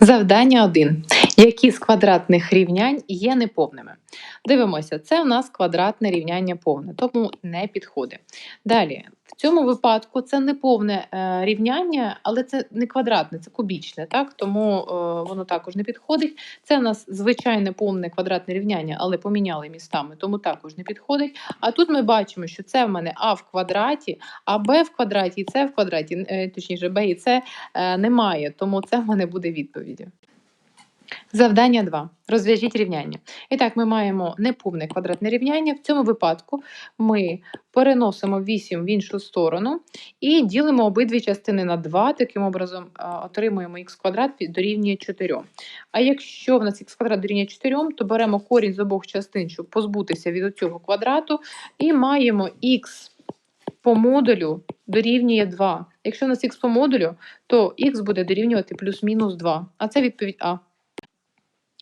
Завдання 1. Які з квадратних рівнянь є неповними? Дивимося, це у нас квадратне рівняння повне, тому не підходить. Далі, в цьому випадку це не повне е, рівняння, але це не квадратне, це кубічне, так? тому е, воно також не підходить. Це у нас звичайне повне квадратне рівняння, але поміняли містами, тому також не підходить. А тут ми бачимо, що це в мене А в квадраті, а Б в квадраті і С в квадраті, е, точніше, Б і С немає, тому це в мене буде відповіддю. Завдання 2. Розв'яжіть рівняння. І так, ми маємо неповне квадратне рівняння. В цьому випадку ми переносимо 8 в іншу сторону і ділимо обидві частини на 2. Таким образом, отримуємо х квадрат дорівнює 4. А якщо в нас х квадрат дорівнює 4, то беремо корінь з обох частин, щоб позбутися від цього квадрату, і маємо х по модулю дорівнює 2. Якщо в нас х по модулю, то х буде дорівнювати плюс-мінус 2. А це відповідь А.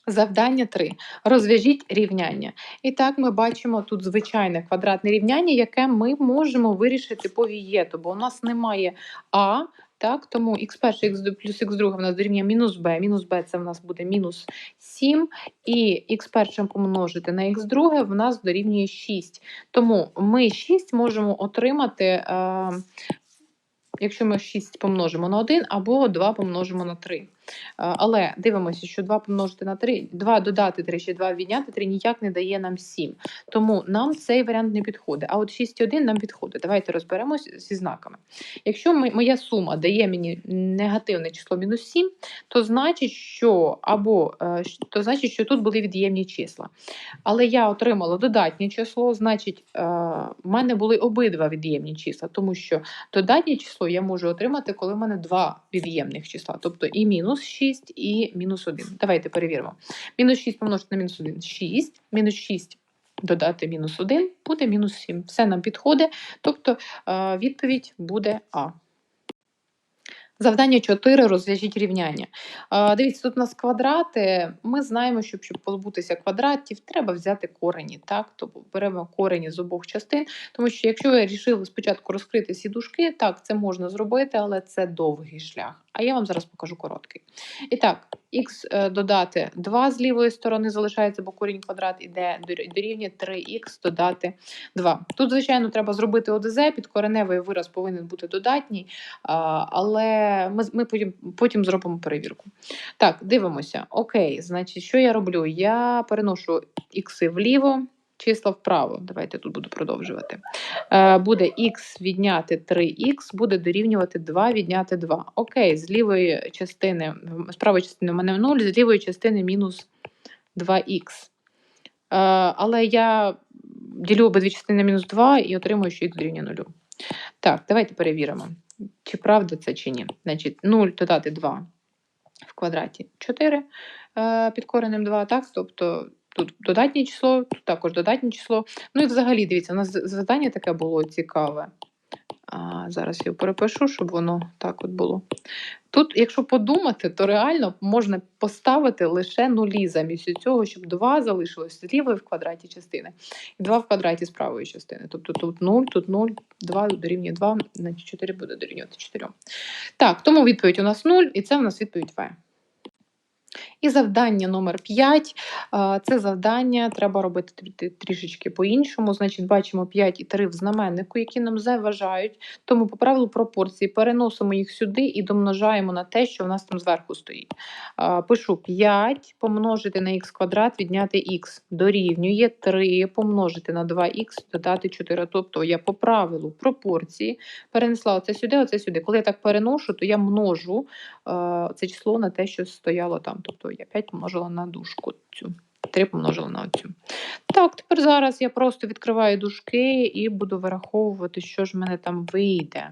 Завдання 3. Розв'яжіть рівняння. І так ми бачимо тут звичайне квадратне рівняння, яке ми можемо вирішити по вієту, бо у нас немає А, так, тому х перше х плюс х друге в нас дорівнює мінус b, мінус b це в нас буде мінус 7, і х першим помножити на х друге в нас дорівнює 6. Тому ми 6 можемо отримати, е, якщо ми 6 помножимо на 1, або 2 помножимо на 3. Е, Але дивимося, що 2 помножити на 3, 2 додати 3, ще 2 відняти 3 ніяк не дає нам 7. Тому нам цей варіант не підходить. А от 6,1 нам підходить. Давайте розберемось зі знаками. Якщо моя сума дає мені негативне число мінус 7, то значить, що або е, то значить, що тут були від'ємні числа. Але я отримала додатнє число, значить, е, в мене були обидва від'ємні числа, тому що додатнє число я можу отримати, коли в мене два від'ємних числа, тобто і мінус 6, і мінус 1. Давайте перевіримо. Мінус 6 помножити на мінус 1 – 6, мінус 6 додати мінус 1 буде мінус 7. Все нам підходить, тобто е, відповідь буде А. Завдання 4. Розв'яжіть рівняння. Дивіться, тут у нас квадрати. Ми знаємо, що щоб позбутися квадратів, треба взяти корені. Так? Тобто беремо корені з обох частин, тому що якщо ви рішили спочатку розкрити сідушки, так, це можна зробити, але це довгий шлях. А я вам зараз покажу короткий. І так, х е, додати 2 з лівої сторони залишається, бо корінь квадрат іде дорівнює 3х додати 2. Тут, звичайно, треба зробити ОДЗ, підкореневий вираз повинен бути додатній, але ми, ми потім, потім зробимо перевірку. Так, дивимося. Окей, значить, що я роблю? Я переношу ікси вліво, числа вправо. Давайте тут буду продовжувати. Е, буде х відняти 3х, буде дорівнювати 2 відняти 2. Окей, з лівої частини, з правої частини в мене 0, з лівої частини мінус 2х. Е, але я ділю обидві частини мінус 2 і отримую, що х дорівнює 0. Так, давайте перевіримо, чи правда це чи ні. Значить, 0 додати 2 в квадраті 4 е, під коренем 2, так? Тобто тут додатнє число, тут також додатнє число. Ну і взагалі, дивіться, у нас завдання таке було цікаве. А, зараз я перепишу, щоб воно так от було. Тут, якщо подумати, то реально можна поставити лише нулі замість цього, щоб 2 залишилось з в квадраті частини, і 2 в квадраті з правої частини. Тобто тут 0, тут 0, 2 дорівнює 2, значить 4 буде дорівнювати 4. Так, тому відповідь у нас 0, і це у нас відповідь В. І завдання номер 5. Це завдання треба робити трішечки по-іншому. Значить, бачимо 5 і 3 в знаменнику, які нам заважають. Тому по правилу пропорції переносимо їх сюди і домножаємо на те, що в нас там зверху стоїть. Пишу 5 помножити на х квадрат, відняти х дорівнює 3 помножити на 2х, додати 4. Тобто я по правилу пропорції перенесла оце сюди, оце сюди. Коли я так переношу, то я множу це число на те, що стояло там. Тобто я 5 помножила на дужку цю. 3 помножила на оцю. Так, тепер зараз я просто відкриваю дужки і буду вираховувати, що ж в мене там вийде.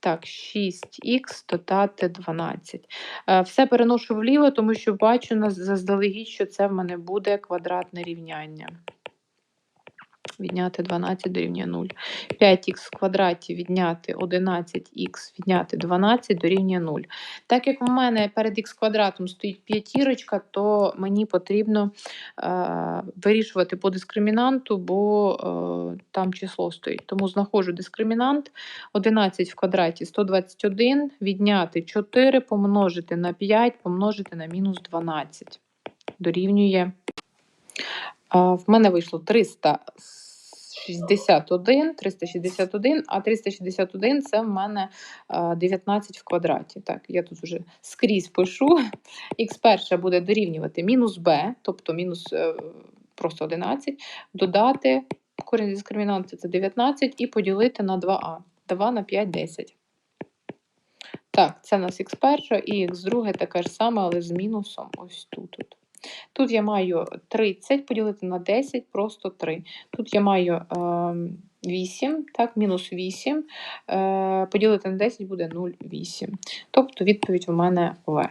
Так, 6х додати 12. Е, Все переношу вліво, тому що бачу заздалегідь, що це в мене буде квадратне рівняння. Відняти 12 дорівнює 0. 5х в квадраті відняти 11х відняти 12 дорівнює 0. Так як в мене перед х квадратом стоїть п'ятірочка, то мені потрібно е, вирішувати по дискримінанту, бо е, там число стоїть. Тому знаходжу дискримінант 11 в квадраті 121, відняти 4, помножити на 5, помножити на мінус 12. Дорівнює. В мене вийшло 361, 361, а 361 це в мене 19 в квадраті. Так, я тут вже скрізь пишу. Х перше буде дорівнювати мінус b, тобто мінус е, просто 11, додати корінь дискримінанти це 19 і поділити на 2а. 2 на 5 – 10. Так, це у нас х перше і х друге таке ж саме, але з мінусом ось тут. Тут я маю 30 поділити на 10, просто 3. Тут я маю е, 8, так, мінус 8, е, поділити на 10 буде 0,8. Тобто відповідь у мене В.